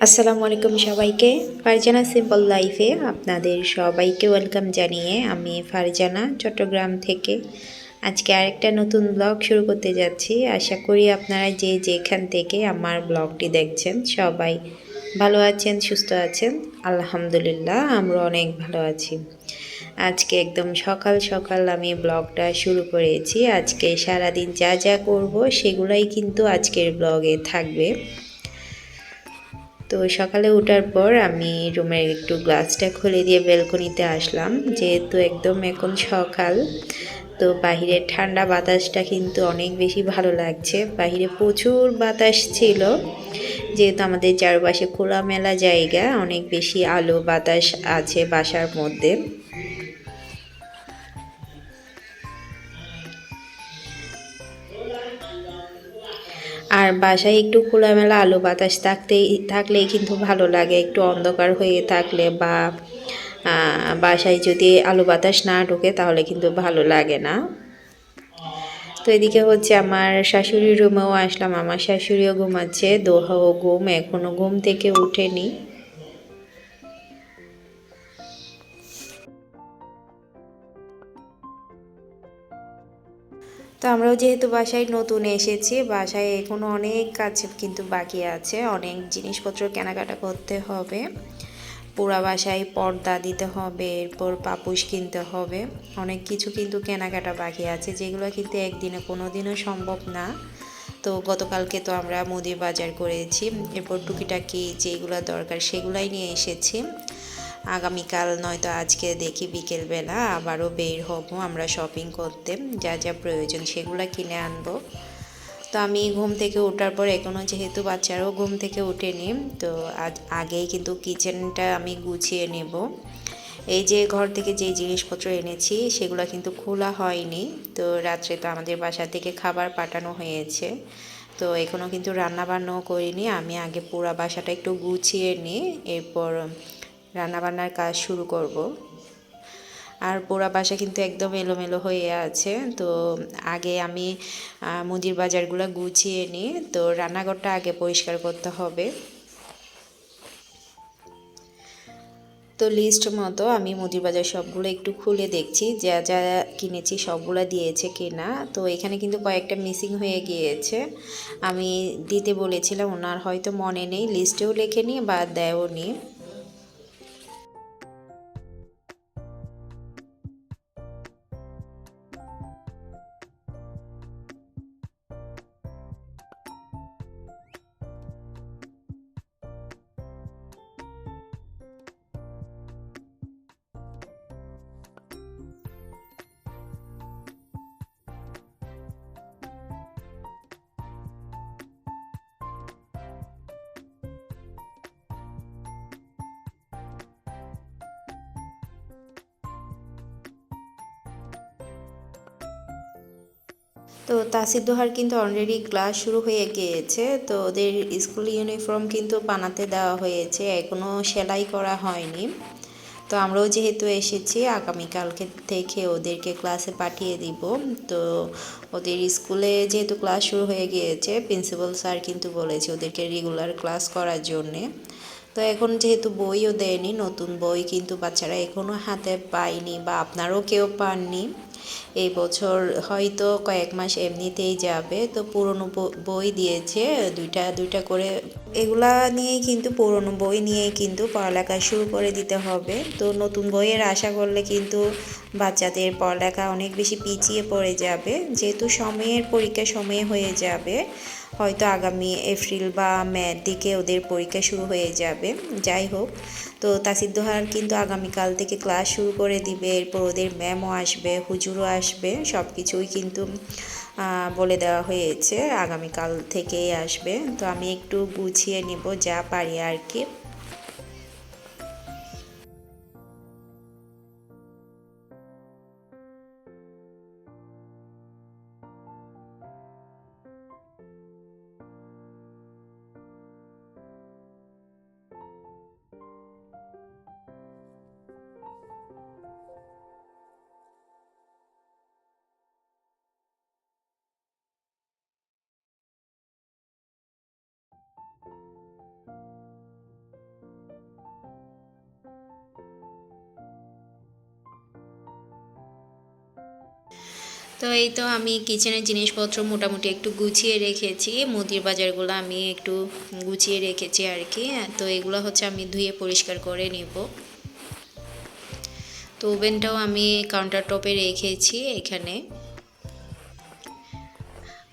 আসসালামু আলাইকুম সবাইকে। ফারজানা সিম্পল লাইফে আপনাদের সবাইকে ওয়েলকাম জানিয়ে আমি ফারজানা চট্টগ্রাম থেকে। আজকে আরেকটা নতুন ব্লগ শুরু করতে যাচ্ছি। আশা করি আপনারা যে যেখান থেকে আমার ব্লগটি দেখছেন সবাই ভালো আছেন, সুস্থ আছেন। আলহামদুলিল্লাহ আমরা অনেক ভালো আছি। আজকে একদম সকাল সকাল আমি ব্লগটা শুরু করেছি। আজকে সারাদিন যা যা করব সেগুলাই কিন্তু আজকের ব্লগে থাকবে। তো সকালে ওঠার পর আমি রুমের একটু গ্লাসটা খুলে দিয়ে বেলকনিতে আসলাম। যেহেতু একদম এখন সকাল, তো বাহিরের ঠান্ডা বাতাসটা কিন্তু অনেক বেশি ভালো লাগছে। বাহিরে প্রচুর বাতাস ছিল, যেহেতু আমাদের চারপাশে খোলামেলা জায়গা, অনেক বেশি আলো বাতাস আছে বাসার মধ্যে। আর বাসায় একটু খোলামেলা আলো বাতাস থাকতে থাকলে কিন্তু ভালো লাগে। একটু অন্ধকার হয়ে থাকলে বা বাসায় যদি আলো বাতাস না ঢুকে তাহলে কিন্তু ভালো লাগে না। তো এদিকে হচ্ছে আমার শাশুড়ির রুমেও আসলাম। আমার শাশুড়িও ঘুমাচ্ছে, দোহাও ঘুম এখনও ঘুম থেকে উঠেনি। তো আমরাও যেহেতু বাসায় নতুন এসেছি, বাসায় এখনও অনেক কাজ কিন্তু বাকি আছে, অনেক জিনিসপত্র কেনাকাটা করতে হবে। পুরা বাসায় পর্দা দিতে হবে, এরপর পাপুস কিনতে হবে, অনেক কিছু কিন্তু কেনাকাটা বাকি আছে, যেগুলো কিন্তু একদিনে কোনো দিনও সম্ভব না। তো গতকালকে তো আমরা মুদির বাজার করেছি, এরপর টুকিটাকি যেগুলো দরকার সেগুলাই নিয়ে এসেছি। আগামীকাল নয়তো আজকে দেখি বিকেলবেলা আবারও বের হব, আমরা শপিং করতে, যা যা প্রয়োজন সেগুলো কিনে আনব। তো আমি ঘুম থেকে ওঠার পর এখনও যেহেতু বাচ্চারাও ঘুম থেকে উঠেনি তো আজ আগেই কিন্তু কিচেনটা আমি গুছিয়ে নেব। এই যে ঘর থেকে যে জিনিসপত্র এনেছি সেগুলো কিন্তু খোলা হয়নি, তো রাত্রে তো আমাদের বাসা থেকে খাবার পাঠানো হয়েছে। তো এখনও কিন্তু রান্না বান্নাও করিনি, আমি আগে পুরা বাসাটা একটু গুছিয়ে নিই, এরপর রান্নাবান্নার কাজ শুরু করব। আর পোড়া বাসা কিন্তু একদম এলোমেলো হয়ে আছে। তো আগে আমি মুদির বাজারগুলো গুছিয়ে নিই। তো রান্নাঘরটা আগে পরিষ্কার করতে হবে। তো লিস্ট মতো আমি মুদির বাজার সবগুলো একটু খুলে দেখছি, যা যা কিনেছি সবগুলো দিয়েছে কিনা। তো এখানে কিন্তু কয়েকটা মিসিং হয়ে গিয়েছে। আমি দিতে বলেছিলাম, ওনার হয়তো মনে নেই। লিস্টেও লেখে নিই বা দেয়ও নি তো তাসির দোহার কিন্তু অলরেডি ক্লাস শুরু হয়ে গিয়েছে, তো ওদের স্কুল ইউনিফর্ম কিন্তু বানাতে দেওয়া হয়েছে এখনও সেলাই করা হয়নি। তো আমরাও যেহেতু এসেছি, আগামীকালকে থেকে ওদেরকে ক্লাসে পাঠিয়ে দিব। তো ওদের স্কুলে যেহেতু ক্লাস শুরু হয়ে গিয়েছে প্রিন্সিপাল স্যার কিন্তু বলেছে ওদেরকে রেগুলার ক্লাস করার জন্যে। তো এখন যেহেতু বইও দেয়নি, নতুন বই কিন্তু বাচ্চারা এখনও হাতে পায়নি বা আপনারও কেউ পাননি। এই বছর হয়তো কয়েক মাস এমনিতেই যাবে। তো পুরনো বই দিয়েছে, দুইটা দুইটা করে। এগুলা নিয়েই কিন্তু, পুরনো বই নিয়েই কিন্তু পড়ালেখা শুরু করে দিতে হবে। তো নতুন বইয়ের আশা করলে কিন্তু বাচ্চাদের পড়ালেখা অনেক বেশি পিছিয়ে পড়ে যাবে। যেহেতু সময়ের পরীক্ষা সময়ে হয়ে যাবে, হয়তো আগামী এপ্রিল বা মের দিকে ওদের পরীক্ষা শুরু হয়ে যাবে। যাই হোক, তো তাসির দোহার কিন্তু আগামীকাল থেকে ক্লাস শুরু করে দিবে, এরপর ওদের ম্যামও আসবে, হুজুরও আসবে সব কিছুই কিন্তু বলে দেওয়া হয়েছে, আগামীকাল থেকেই আসবে। তো আমি একটু গুছিয়ে নিব, যা পারি আর কি। তো এই তো আমি কিচেনের জিনিসপত্র মোটামুটি একটু গুছিয়ে রেখেছি, মুদির বাজারগুলো আমি একটু গুছিয়ে রেখেছি আর কি। তো এগুলো হচ্ছে আমি ধুয়ে পরিষ্কার করে নিব। তো ওভেনটাও আমি কাউন্টার টপে রেখেছি এখানে।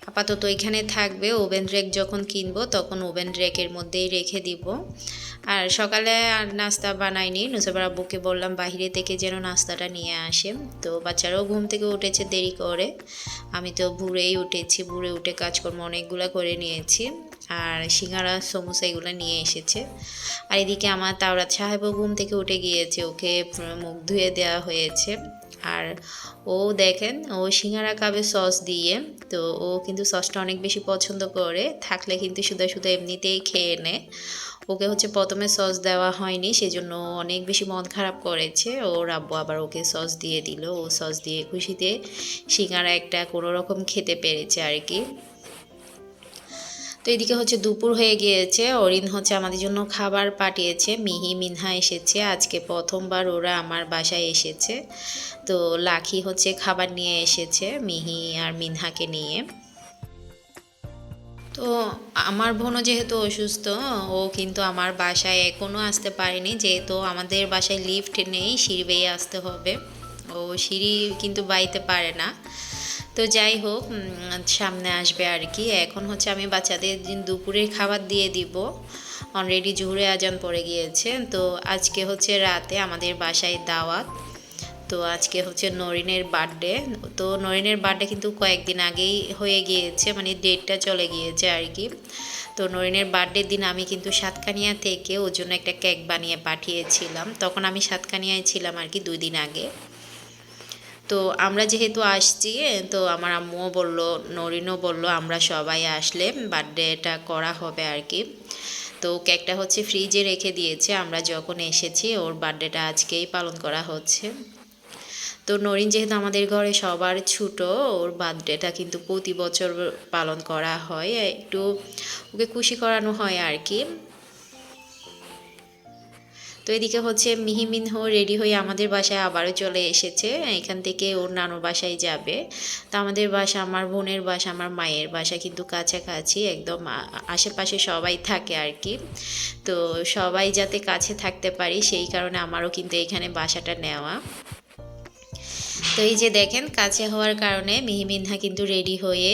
আপাতত এখানে থাকবে, ওভেন রেক যখন কিনবো তখন ওভেন রেকের মধ্যেই রেখে দিব। আর সকালে আর নাস্তা বানাইনি। নুসাবার আব্বুকে বললাম বাহিরে থেকে যেন নাস্তাটা নিয়ে আসে। তো বাচ্চারাও ঘুম থেকে উঠেছে, দেরি করে। আমি তো ভুরেই উঠেছি, ভুরে উঠে কাজকর্ম অনেকগুলো করে নিয়েছি। আর সিঙ্গারা, সমোসা এগুলো নিয়ে এসেছে। আর এদিকে আমার তাওরাত সাহেবও ঘুম থেকে উঠে গিয়েছে, ওকে মুখ ধুয়ে দেওয়া হয়েছে। আর ও দেখেন, ও সিঙ্গারা খাবে সস দিয়ে, তো ও কিন্তু সসটা অনেক বেশি পছন্দ করে। থাকলে কিন্তু শুধু শুধু এমনিতেই খেয়ে নেয়। ওকে হচ্ছে প্রথমে সস দেওয়া হয়নি, সেজন্য অনেক বেশি মন খারাপ করেছে। ওর আব্বু আবার ওকে সস দিয়ে দিল। ও সস দিয়ে খুশিতে সিঙ্গারা একটা কোনো রকম খেতে পেরেছে আর কি। তো এদিকে হচ্ছে দুপুর হয়ে গিয়েছে। অরিন হচ্ছে আমাদের জন্য খাবার পাঠিয়েছে। মিহি, মিনহা এসেছে। আজকে প্রথমবার ওরা আমার বাসায় এসেছে। তো লাখি হচ্ছে খাবার নিয়ে এসেছে, মিহি আর মিনহাকে নিয়ে। তো আমার বোনও যেহেতু অসুস্থ, ও কিন্তু আমার বাসায় এখনও আসতে পারেনি। যেহেতু আমাদের বাসায় লিফট নেই সিঁড়ি বেয়ে আসতে হবে। ও সিঁড়ি কিন্তু বাইতে পারে না। তো যাই হোক সামনে আসবে আর কি। এখন হচ্ছে আমি বাচ্চাদের দুপুরের খাবার দিয়ে দিব। অলরেডি জুহুরে আজান পড়ে গিয়েছে। তো আজকে হচ্ছে রাতে আমাদের বাসায় দাওয়াত। তো আজকে হচ্ছে নরিনের বার্থডে। তো নরিনের বার্থডে কিন্তু কয়েকদিন আগেই হয়ে গিয়েছে মানে ডেটটা চলে গিয়েছে আর কি। তো নরিনের বার্থডের দিন আমি কিন্তু সাতকানিয়া থেকে ওর জন্য একটা কেক বানিয়ে পাঠিয়েছিলাম। তখন আমি সাতকানিয়ায় ছিলাম আর কি দুই দিন আগে। তো আমরা যেহেতু আসছি, তো আমার আম্মুও বলল, নরিনও বলল, আমরা সবাই আসলে বার্থডেটা করা হবে আর কি। তো কেকটা হচ্ছে ফ্রিজে রেখে দিয়েছে। আমরা যখন এসেছি, ওর বার্থডেটা আজকেই পালন করা হচ্ছে। তো নরিন যেহেতু আমাদের ঘরে সবার ছোট, ওর বার্থডেটা কিন্তু প্রতি বছর পালন করা হয়। একটু ওকে খুশি করানো হয় আর কি। তো এদিকে হচ্ছে মিহিমিনহ রেডি হয়ে আমাদের বাসায় আবারও চলে এসেছে। এখান থেকে ওর নানুর বাসায় যাবে। তো আমাদের বাসা, আমার বোনের বাসা, আমার মায়ের বাসা কিন্তু কাছাকাছি, একদম আশেপাশে সবাই থাকে আর কি। তো সবাই যাতে কাছে থাকতে পারি, সেই কারণে আমারও কিন্তু এখানে বাসাটা নেওয়া। তো এই যে দেখেন, কাছে হওয়ার কারণে মিহিমিনহা কিন্তু রেডি হয়ে,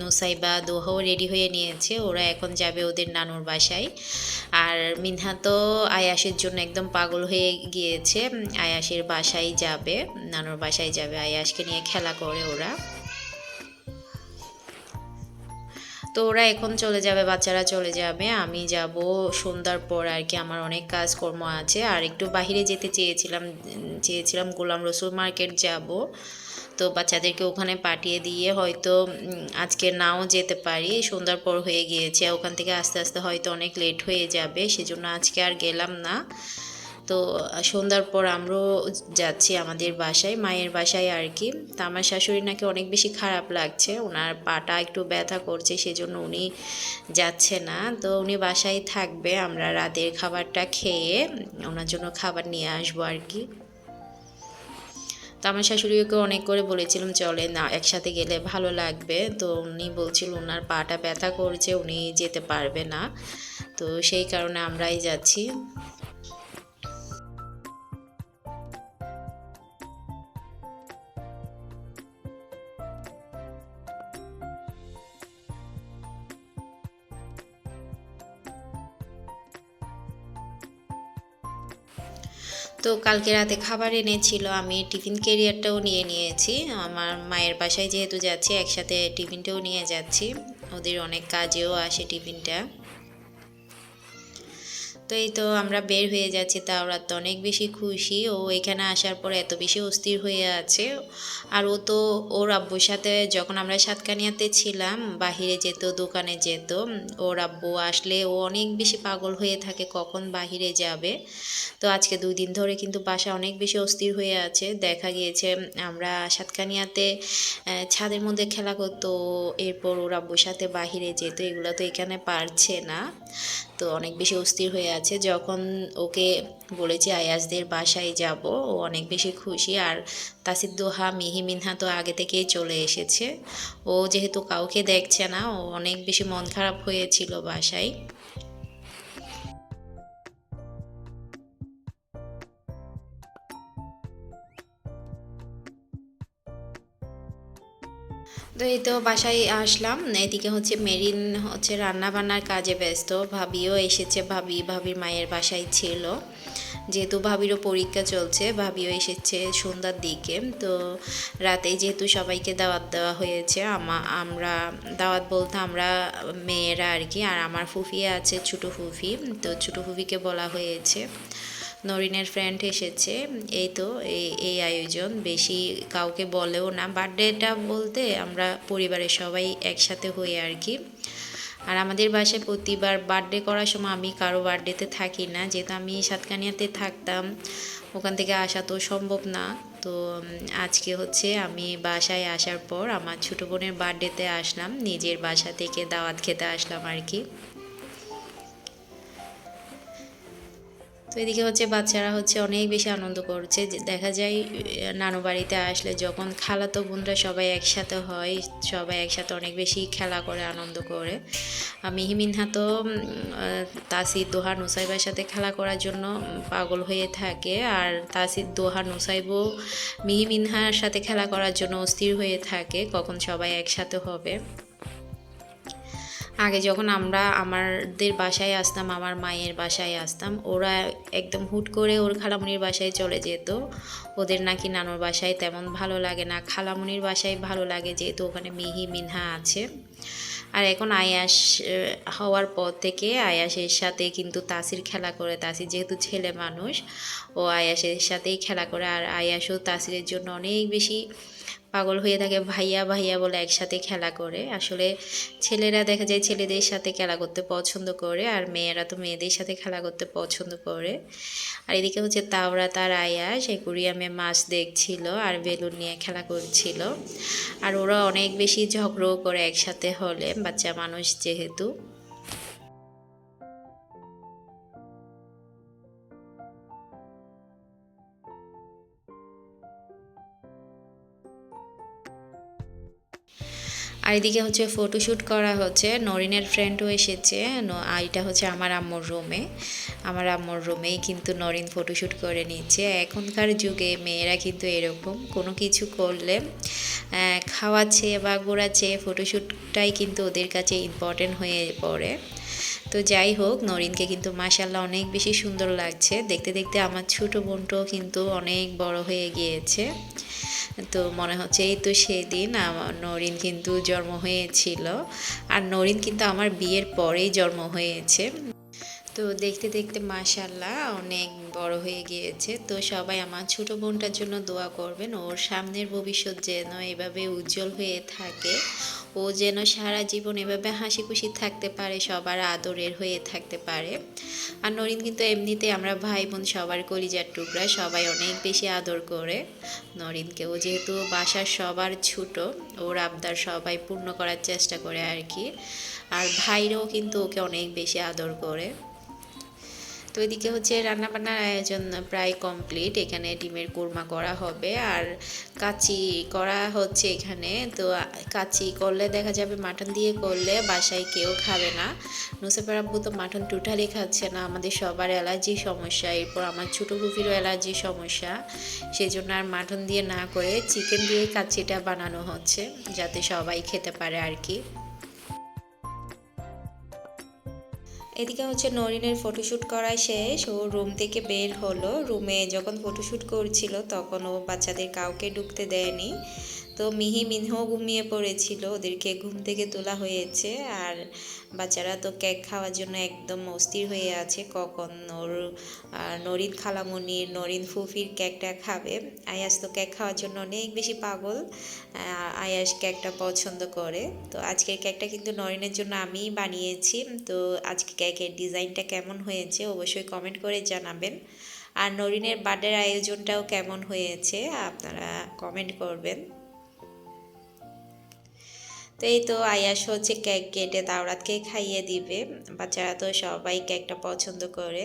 নুসাইবা, দোহাও রেডি হয়ে নিয়েছে। ওরা এখন যাবে ওদের নানুর বাসায়। আর মিনহা তো আয়াসের জন্য একদম পাগল হয়ে গিয়েছে। আয়াসের বাসায় যাবে, নানুর বাসায় যাবে। আয়াসকে নিয়ে খেলা করে ওরা। তো ওরা এখন চলে যাবে, বাচ্চারা চলে যাবে। আমি যাব সন্ধ্যার পর আর কি, আমার অনেক কাজকর্ম আছে। আর একটু বাহিরে যেতে চেয়েছিলাম চেয়েছিলাম গোলাম রসুল মার্কেট যাব। তো বাচ্চাদেরকে ওখানে পাঠিয়ে দিয়ে হয়তো আজকে নাও যেতে পারি। সন্ধ্যার পর হয়ে গিয়েছে। ওখান থেকে আস্তে আস্তে হয়তো অনেক লেট হয়ে যাবে, সেজন্য আজকে আর গেলাম না। তো, সন্ধ্যার পর আমরাও যাচ্ছি আমাদের বাসায়, মায়ের বাসায় আর কি। তা আমার শাশুড়ি নাকি অনেক বেশি খারাপ লাগছে, ওনার পাটা একটু ব্যথা করছে, সেজন্য উনি যাচ্ছে না। তো উনি বাসায় থাকবে, আমরা রাতের খাবারটা খেয়ে ওনার জন্য খাবার নিয়ে আসব আর কি। তো আমার শাশুড়িকে অনেক করে বলেছিলাম, চলে না, একসাথে গেলে ভালো লাগবে। তো উনি বলছিল, ওনার পাটা ব্যথা করছে, উনি যেতে পারবে না। তো সেই কারণে আমরাই যাচ্ছি। কালকে রাতে খাবার এনেছিল, আমি টিফিন কেরিয়ারটাও নিয়ে নিয়েছি। আমার মায়ের বাসায় যেহেতু যাচ্ছি, একসাথে টিফিনটাও নিয়ে যাচ্ছি। ওদের অনেক কাজেও আসে টিফিনটা। তো এই তো আমরা বের হয়ে যাচ্ছি, তা ওরা তো অনেক বেশি খুশি। ও এখানে আসার পর এত বেশি অস্থির হয়ে আছে। আর ও তো, ওর আব্বুর সাথে যখন আমরা সাতকানিয়াতে ছিলাম, বাহিরে যেত, দোকানে যেত, ওর আব্বু আসলে ও অনেক বেশি পাগল হয়ে থাকে, কখন বাহিরে যাবে। তো আজকে দুই দিন ধরে কিন্তু বাসা অনেক বেশি অস্থির হয়ে আছে। দেখা গিয়েছে, আমরা সাতকানিয়াতে ছাদের মধ্যে খেলা করতো, এরপর ওর আব্বুর সাথে বাহিরে যেত, এগুলো তো এখানে পারছে না। তো অনেক বেশি অস্থির হয়ে আছে। যখন ওকে বলেছি, আয়াজদের বাসায় যাব, ও অনেক বেশি খুশি। আর তাসির দোহা, মিহি মিনহা তো আগে থেকেই চলে এসেছে। ও যেহেতু কাউকে দেখছে না, ও অনেক বেশি মন খারাপ হয়েছিল বাসায়। তো এই তো বাসায় আসলাম। এদিকে হচ্ছে মেরিন হচ্ছে রান্না বান্নার কাজে ব্যস্ত। ভাবিও এসেছে, ভাবি, ভাবির মায়ের বাসায় ছিল। যেহেতু ভাবিরও পরীক্ষা চলছে, ভাবিও এসেছে সন্ধ্যার দিকে। তো রাতে যেহেতু সবাইকে দাওয়াত দেওয়া হয়েছে, আমা আমরা দাওয়াত বলতে আমরা মেয়েরা আর কি। আর আমার ফুফি আছে, ছোটো ফুফি। তো ছোটো ফুফিকে বলা হয়েছে। নরিনের ফ্রেন্ড এসেছে। এই তো, এই এই আয়োজন। বেশি কাউকে বলেও না। বার্থডেটা বলতে আমরা পরিবারের সবাই একসাথে হই আর কি। আর আমাদের বাসায় প্রতিবার বার্থডে করার সময় আমি কারও বার্থডেতে থাকি না। যেহেতু আমি সাতকানিয়াতে থাকতাম, ওখান থেকে আসা তো সম্ভব না। তো আজকে হচ্ছে আমি বাসায় আসার পর আমার ছোটো বোনের বার্থডেতে আসলাম। নিজের বাসা থেকে দাওয়াত খেতে আসলাম আর কি। তো এদিকে হচ্ছে বাচ্চারা হচ্ছে অনেক বেশি আনন্দ করছে। দেখা যায়, নানু বাড়িতে আসলে যখন খালাতো বোনরা সবাই একসাথে হয়, সবাই একসাথে অনেক বেশি খেলা করে, আনন্দ করে। মিহিমিনহা তো তাসির, দোহা, নুসাইবার সাথে খেলা করার জন্য পাগল হয়ে থাকে। আর তাসির, দোহা, নুসাইবও মিহিমিনহার সাথে খেলা করার জন্য অস্থির হয়ে থাকে, কখন সবাই একসাথে হবে। আগে যখন আমরা আমাদের বাসায় আসতাম, আমার মায়ের বাসায় আসতাম, ওরা একদম হুট করে ওর খালামুনির বাসায় চলে যেত। ওদের নাকি নানুর বাসায় তেমন ভালো লাগে না। খালামুনির বাসায় ভালো লাগে যেহেতু ওখানে মিহি মিনহা আছে। আর এখন আয়াস হওয়ার পর থেকে আয়াসের সাথে কিন্তু তাসির খেলা করে। তাসির যেহেতু ছেলে মানুষ, ও আয়াসের সাথেই খেলা করে। আর আয়াসও তাসিরের জন্য অনেক বেশি পাগল হয়ে থাকে, ভাইয়া ভাইয়া বলে একসাথে খেলা করে। আসলে ছেলেরা দেখা যায় ছেলেদের সাথে খেলা করতে পছন্দ করে আর মেয়েরা তো মেয়েদের সাথে খেলা করতে পছন্দ করে। আর এদিকে হচ্ছে তাওরা, তার আয়া সেই কুরিয়ামে মাছ দেখছিল আর বেলুন নিয়ে খেলা করছিল। আর ওরা অনেক বেশি ঝগড়াও করে একসাথে হলে, বাচ্চা মানুষ যেহেতু। আর এদিকে হচ্ছে ফটোশ্যুট করা হচ্ছে। নরিনের ফ্রেন্ডও এসেছে। এটা হচ্ছে আমার আম্মুর রুমে আমার আম্মুর রুমেই কিন্তু নরিন ফটোশ্যুট করে নিচ্ছে। এখনকার যুগে মেয়েরা কিন্তু এরকম। কোনো কিছু করলে খাওয়াচ্ছে বা ঘোরাচ্ছে ফটোশ্যুটটাই কিন্তু ওদের কাছে ইম্পর্টেন্ট হয়ে পড়ে। তো যাই হোক, নরিনকে কিন্তু মাসাল্লাহ অনেক বেশি সুন্দর লাগছে। দেখতে দেখতে আমার ছোটো বোনটাও কিন্তু অনেক বড় হয়ে গিয়েছে। তো মনে হচ্ছে এই তো সেদিন আমার নরিন কিন্তু জন্ম হয়েছিল। আর নরিন কিন্তু আমার বিয়ের পরেই জন্ম হয়েছে। তো দেখতে দেখতে মাশাল্লাহ অনেক বড় হয়ে গিয়েছে। তো সবাই আমার ছোট বোনটার জন্য দোয়া করবেন। ওর সামনের ভবিষ্যৎ যেন এভাবে উজ্জ্বল হয়ে থাকে। ও যেন সারা জীবন এভাবে হাসি খুশি থাকতে পারে, সবার আদরের হয়ে থাকতে পারে। আর নরিন কিন্তু এমনিতে আমরা ভাই বোন সবার কলিজার টুকরা, সবাই অনেক বেশি আদর করে। নরিনকে ও যেহেতু বাসার সবার ছোট, ওর আবদার সবাই পূর্ণ করার চেষ্টা করে আর কি। আর ভাইরাও কিন্তু ওকে অনেক বেশি আদর করে। তো এদিকে হচ্ছে রান্নাবান্নার আয়োজন প্রায় কমপ্লিট এখানে ডিমের কোরমা করা হবে আর কাচি করা হচ্ছে এখানে। তো কাচি করলে দেখা যাবে মাটন দিয়ে করলে বাসায় কেউ খাবে না। নুসেফার আব্বু তো মাটন টোটালি খাচ্ছে না। আমাদের সবার অ্যালার্জি সমস্যা। এরপর আমার ছোটো কুফিরও অ্যালার্জি সমস্যা। সেই জন্য আর মাটন দিয়ে না করে চিকেন দিয়ে কাচিটা বানানো হচ্ছে, যাতে সবাই খেতে পারে আর কি। এদিকে হচ্ছে নরিনের ফটোশ্যুট করায় শেষ ও রুম থেকে বের হলো। রুমে যখন ফটোশ্যুট করছিল, তখন ও বাচ্চাদের কাউকে ঢুকতে দেয়নি। তো মিহি মিনহও ঘুমিয়ে পড়েছিল, ওদেরকে ঘুম থেকে তোলা হয়েছে। আর বাচ্চারা তো কেক খাওয়ার জন্য একদম অস্থির হয়ে আছে। কখন ওর নরিন খালামনির নরিন ফুফির কেকটা খাবে। আয়াস তো কেক খাওয়ার জন্য অনেক বেশি পাগল আয়াস কেকটা পছন্দ করে। তো আজকের কেকটা কিন্তু নরিনের জন্য আমিই বানিয়েছি। তো আজকে কেকের ডিজাইনটা কেমন হয়েছে অবশ্যই কমেন্ট করে জানাবেন। আর নরিনের বার্থডের আয়োজনটাও কেমন হয়েছে আপনারা কমেন্ট করবেন। তো এই তো আয়াস হচ্ছে কেক কেটে তাওরাতকে খাইয়ে দিবে। বাচ্চারা তো সবাই কেকটা পছন্দ করে।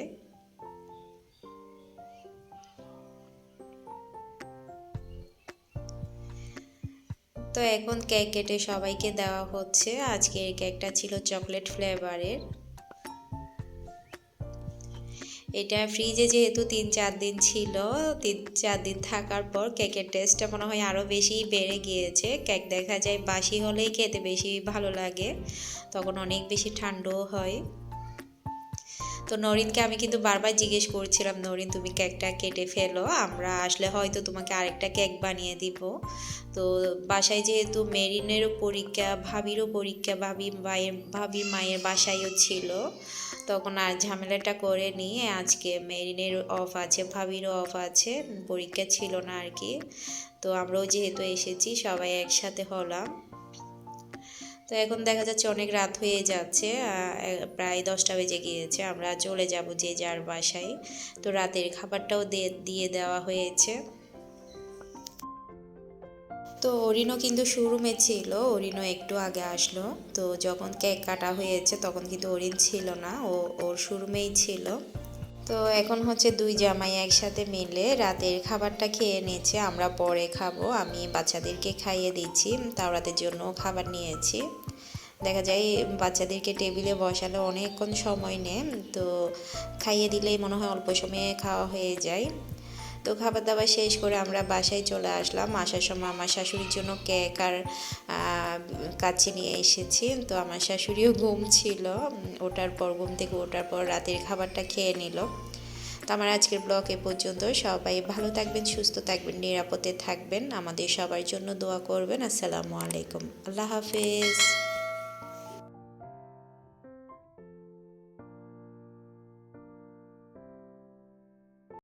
তো এখন কেক কেটে সবাইকে দেওয়া হচ্ছে। আজকের কেকটা ছিল চকলেট ফ্লেভারের এটা ফ্রিজে যেহেতু তিন চার দিন ছিল, তিন চার দিন থাকার পর কেকের টেস্টটা মনে হয় আরও বেশি বেড়ে গিয়েছে। কেক দেখা যায় বাসি হলেই খেতে বেশি ভালো লাগে, তখন অনেক বেশি ঠান্ডাও হয়। তো নরিনকে আমি কিন্তু বারবার জিজ্ঞেস করছিলাম, নরিন, তুমি কেকটা কেটে ফেলো, আমরা আসলে হয়তো তোমাকে আরেকটা কেক বানিয়ে দিব। তো বাসায় যেহেতু মেরিনেরও পরীক্ষা, ভাবিরও পরীক্ষা, ভাবি মায়ের ভাবি, মায়ের বাসায়ও ছিল তখন আর ঝামেলাটা করে নিয়ে আজকে মেরিনের অফ আছে, ভাবিরও অফ আছে, পরীক্ষা ছিল না আর কি। তো আমরাও যেহেতু এসেছি, সবাই একসাথে হলাম। তো এখন দেখা যাচ্ছে অনেক রাত হয়ে যাচ্ছে প্রায় দশটা বেজে গিয়েছে, আমরা চলে যাব যে যার বাসায়। তো রাতের খাবারটাও দিয়ে দেওয়া হয়েছে। তো অরিনও কিন্তু শোরুমে ছিল, অরিনও একটু আগে আসলো। তো যখন কেক কাটা হয়েছে তখন কিন্তু অরিন ছিল না, ও ওর শোরুমেই ছিল। তো এখন হচ্ছে দুই জামাই একসাথে মিলে রাতের খাবারটা খেয়ে নিয়েছে, আমরা পরে খাব, আমি বাচ্চাদেরকে খাইয়ে দিচ্ছি তাওরাতের জন্য খাবার নিয়েছি। দেখা যায় বাচ্চাদেরকে টেবিলে বসালে অনেকক্ষণ সময় নেয়, তো খাইয়ে দিলেই মনে হয় অল্প সময়ে খাওয়া হয়ে যায়। তো খাবার দাবার শেষ করে আমরা বাসায় চলে আসলাম। আসার সময় আমার শাশুড়ির জন্য কেক আর কাছে নিয়ে এসেছি। তো আমার শাশুড়িও ঘুম ছিল। ওটার পর, ঘুম থেকে ওঠার পর রাতের খাবারটা খেয়ে নিল। তো আমার আজকের ব্লগ এ পর্যন্ত। সবাই ভালো থাকবেন, সুস্থ থাকবেন, নিরাপদে থাকবেন। আমাদের সবার জন্য দোয়া করবেন। আসসালামু আলাইকুম। আল্লাহ হাফেজ।